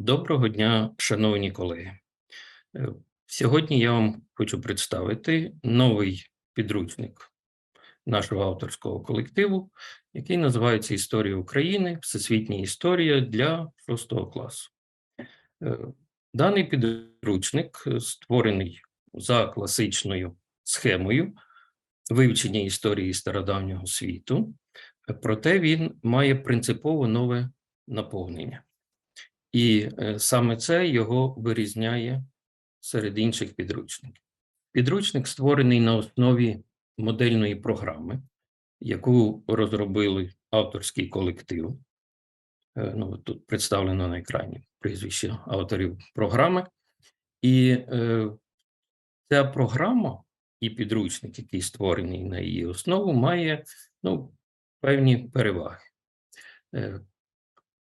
Доброго дня, шановні колеги. Е, Сьогодні я вам хочу представити новий підручник нашого авторського колективу, який називається Історія України, Всесвітня історія для 6 класу. Е, Даний підручник е, створений за класичною схемою вивчення історії стародавнього світу, проте він має принципово нове наповнення. І е, саме це його вирізняє серед інших підручників. Підручник створений на основі модельної програми, яку розробили авторський колектив. Е, Ну, тут представлено на екрані прізвище авторів програми. І е, ця програма і підручник, який створений на її основу, має ну, певні переваги. Е,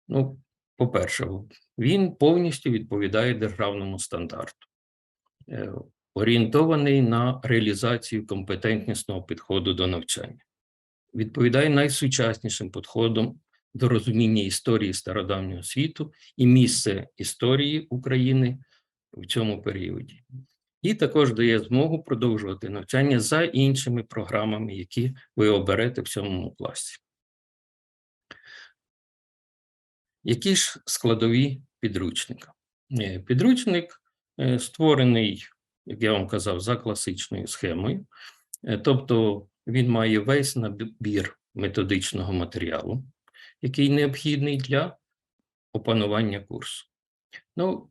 ну, по-перше, він повністю відповідає державному стандарту, е, орієнтований на реалізацію компетентнісного підходу до навчання, відповідає найсучаснішим підходом до розуміння історії стародавнього світу і місце історії України в цьому періоді. І також дає змогу продовжувати навчання за іншими програмами, які ви оберете в сьомому класі. Які ж складові підручника? Е, Підручник е, створений, як я вам казав, за класичною схемою, Е, тобто він має весь набір методичного матеріалу, який необхідний для опанування курсу. Ну,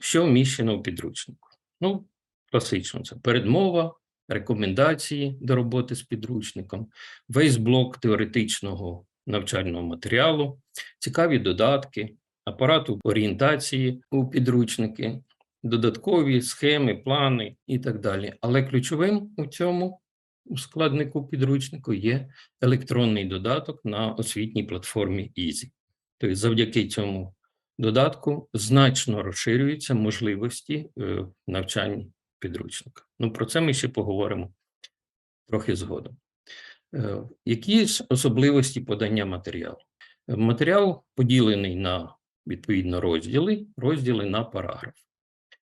що вміщено в підручнику? Ну, класично, це передмова, рекомендації до роботи з підручником, весь блок теоретичного навчального матеріалу, цікаві додатки, апарату орієнтації у підручники, додаткові схеми, плани і так далі. Але ключовим у цьому у складнику підручнику є електронний додаток на освітній платформі EASY. Тобто, завдяки цьому додатку значно розширюються можливості е, навчання підручника. Ну, про це ми ще поговоримо трохи згодом. Е, Які особливості подання матеріалу? Е, Матеріал поділений на відповідно розділи, розділи на параграф.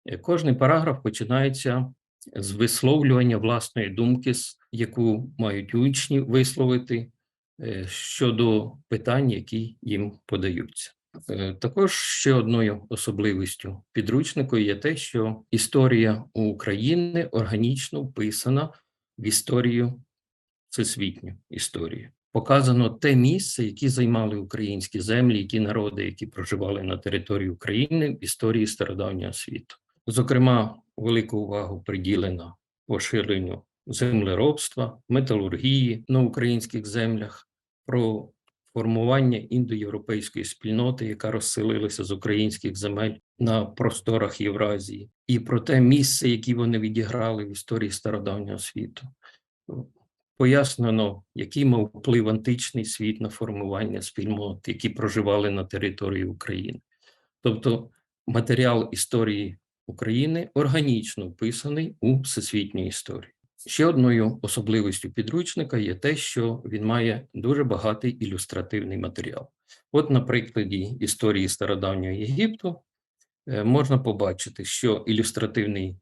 Е, Кожний параграф починається з висловлювання власної думки, яку мають учні висловити щодо питань, які їм подаються. Також ще одною особливістю підручнику є те, що історія України органічно вписана в історію всесвітню історію. Показано те місце, які займали українські землі, які народи, які проживали на території України в історії стародавнього світу. Зокрема, велику увагу приділено поширенню землеробства, металургії на українських землях, про формування індоєвропейської спільноти, яка розселилася з українських земель на просторах Євразії, і про те місце, яке вони відіграли в історії стародавнього світу пояснено, який мав вплив античний світ на формування спільнот, які проживали на території України. Тобто матеріал історії України органічно вписаний у всесвітню історію. Ще одною особливістю підручника є те, що він має дуже багатий ілюстративний матеріал. От на прикладі історії стародавнього Єгипту е, можна побачити, що ілюстративний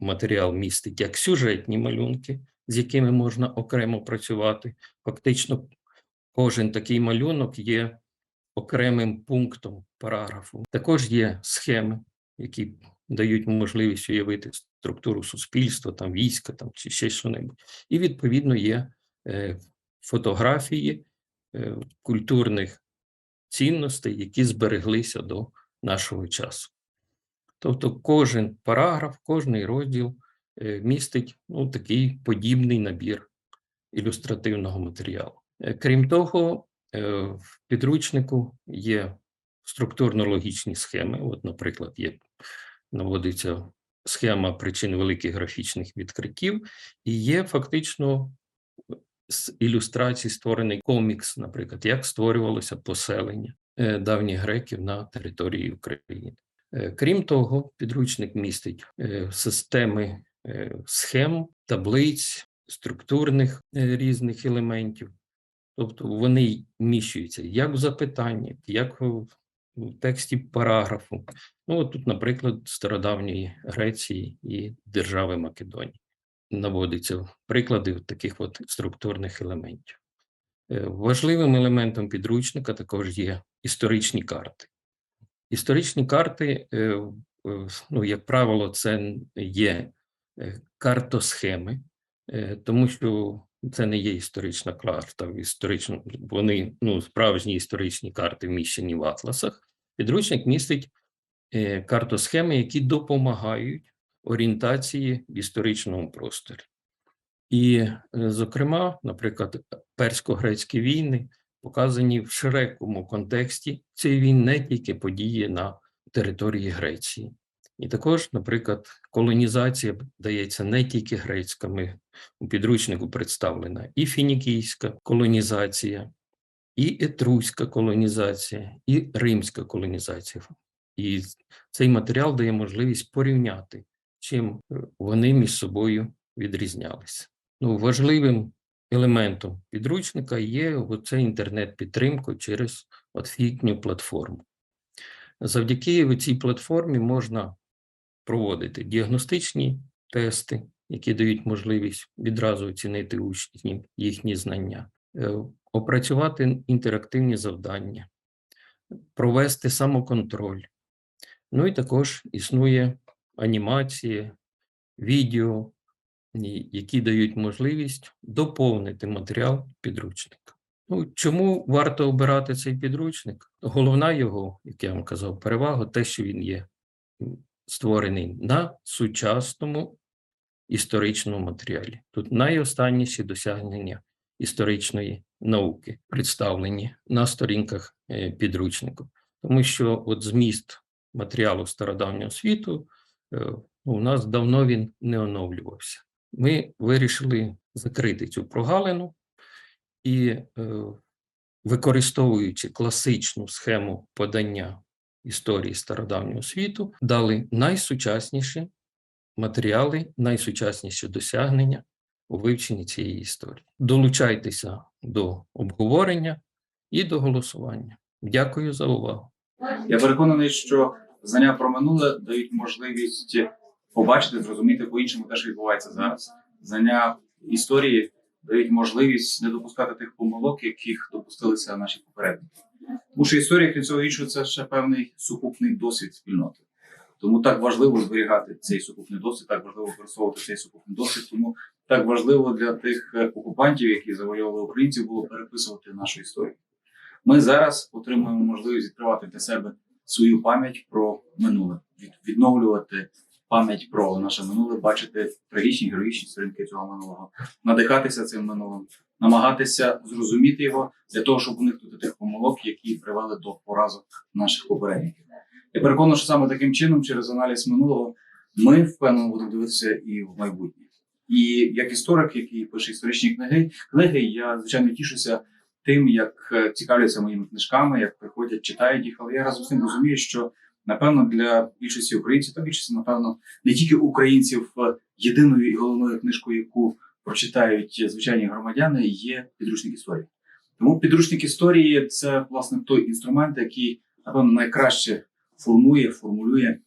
матеріал містить як сюжетні малюнки, з якими можна окремо працювати. Фактично, кожен такий малюнок є окремим пунктом параграфу. Також є схеми, які дають можливість уявити структуру суспільства, там війська, там чи ще що-небудь. І відповідно є е, фотографії е, культурних цінностей, які збереглися до нашого часу. Тобто кожен параграф, кожний розділ містить ну, такий подібний набір ілюстративного матеріалу. Е, Крім того, е, в підручнику є структурно-логічні схеми. От, наприклад, є наводиться схема причин великих графічних відкриттів, і є фактично з ілюстрацій створений комікс, наприклад, як створювалося поселення е, давніх греків на території України. Е, Крім того, підручник містить е, системи е, схем, таблиць, структурних е, різних елементів. Тобто вони вміщуються як в запитання, як в тексті параграфу. Ну, от тут, наприклад, стародавньої Греції і держави Македонії. Наводиться приклади таких от структурних елементів. Е, Важливим елементом підручника також є історичні карти. Історичні карти, е, е, ну, як правило, це є е, картосхеми, е, тому що це не є історична карта. Історично, вони ну, справжні історичні карти вміщені в атласах. Підручник містить е, картосхеми, які допомагають орієнтації в історичному просторі. І, е, зокрема, наприклад, персько-грецькі війни показані в широкому контексті цієї війни не тільки події на території Греції. І також, наприклад, колонізація дається не тільки грецьками, у підручнику представлена і фінікійська колонізація, і етруська колонізація, і римська колонізація. І цей матеріал дає можливість порівняти, чим е, вони між собою відрізнялися. Ну, важливим елементом підручника є оце інтернет-підтримка через освітню платформу. Завдяки цій платформі можна проводити діагностичні тести, які дають можливість відразу оцінити учнів їхні знання, е, опрацювати інтерактивні завдання, провести самоконтроль. Ну і також існує анімація, відео, які дають можливість доповнити матеріал підручника. Ну, чому варто обирати цей підручник? Головна його, як я вам казав, перевага те, що він є створений на сучасному історичному матеріалі. Тут найостанніші досягнення історичної науки представлені на сторінках е, підручнику. Тому що от зміст матеріалу стародавнього світу е, у нас давно він не оновлювався. Ми вирішили закрити цю прогалину і, е, використовуючи класичну схему подання історії стародавнього світу, дали найсучасніші матеріали, найсучасніші досягнення у вивченні цієї історії. Долучайтеся до обговорення і до голосування. Дякую за увагу. Я переконаний, що знання про минуле дають можливість побачити, зрозуміти по-іншому те, що відбувається зараз. Знання історії дають можливість не допускати тих помилок, яких допустилися наші попередники. Тому що історія, крім цього іншого, це ще певний сукупний досвід спільноти. Тому так важливо зберігати цей сукупний досвід, так важливо використовувати цей сукупний досвід. Тому так важливо для тих е, окупантів, які завойовували українців, було переписувати нашу історію. Ми зараз отримуємо можливість відкривати для себе свою пам'ять про минуле, відновлювати пам'ять про наше минуле, бачити трагічні героїчні сторінки цього минулого, надихатися цим минулим, намагатися зрозуміти його для того, щоб уникнути тих помилок, які привели до поразок наших попередників. Я переконаний, що саме таким чином, через аналіз минулого, ми впевнено будемо дивитися і в майбутнє. І як історик, який пише історичні книги, книги, я звичайно тішуся тим, як е, цікавляться моїми книжками, як приходять, читають їх, але я разом з тим розумію, що напевно для більшості українців, та більшості, напевно, не тільки українців, е, єдиною і головною книжкою, яку прочитають звичайні громадяни, є підручник історії. Тому підручник історії це власне той інструмент, який напевно найкраще формує, формулює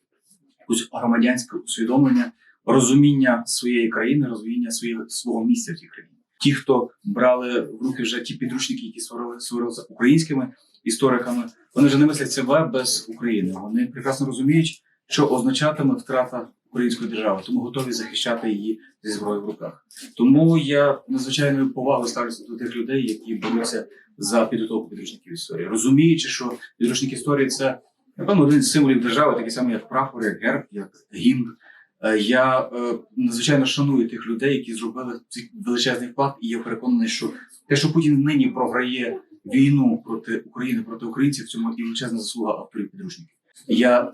якусь громадянське усвідомлення, розуміння своєї країни, розуміння своєї свого місця в цій країні. Ті, хто брали в руки вже ті підручники, які створили створилися українськими істориками, вони вже не мислять себе без України. Вони прекрасно розуміють, що означатиме втрата української держави, тому готові захищати її зі зброєю в руках. Тому я надзвичайною повагою ставлюся до тих людей, які борються за підготовку підручників історії, розуміючи, що підручник історії це напевно один з символів держави, такий самий як прапор, як герб, як гімн. Е, Я е, надзвичайно шаную тих людей, які зробили цей величезний вклад, і я переконаний, що те, що Путін нині програє війну проти України, проти українців, в цьому і величезна заслуга авторів підручників. Я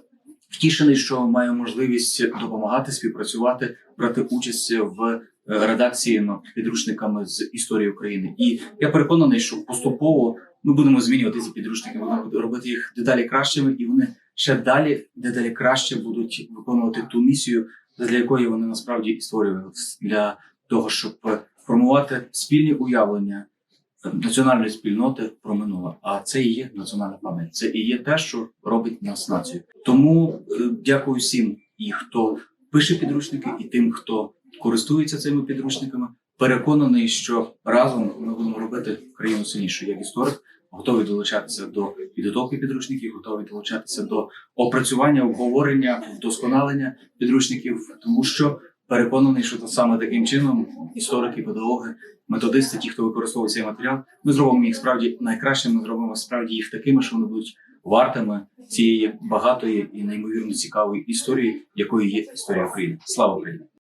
втішений, що маю можливість допомагати, співпрацювати, брати участь в е, редакції над підручниками з історії України. І я переконаний, що поступово ми будемо змінювати ці підручники, будемо робити їх дедалі кращими, і вони ще далі, дедалі краще будуть виконувати ту місію, для якої вони насправді і створювалися для того, щоб формувати спільні уявлення, національної спільноти про минуле. А це і є національна пам'ять. Це і є те, що робить нас нацією. Тому е, дякую всім, і хто пише підручники, і тим, хто користується цими підручниками. Переконаний, що разом ми будемо робити країну сильнішою. Як історик, готовий долучатися до підготовки підручників, готовий долучатися до опрацювання, обговорення, вдосконалення підручників, тому що переконаний, що саме таким чином історики, педагоги, методисти, ті, хто використовує цей матеріал, ми зробимо їх справді найкращими. Ми зробимо справді їх такими, що вони будуть вартими цієї багатої і неймовірно цікавої історії, якою є історія України. Слава Україні!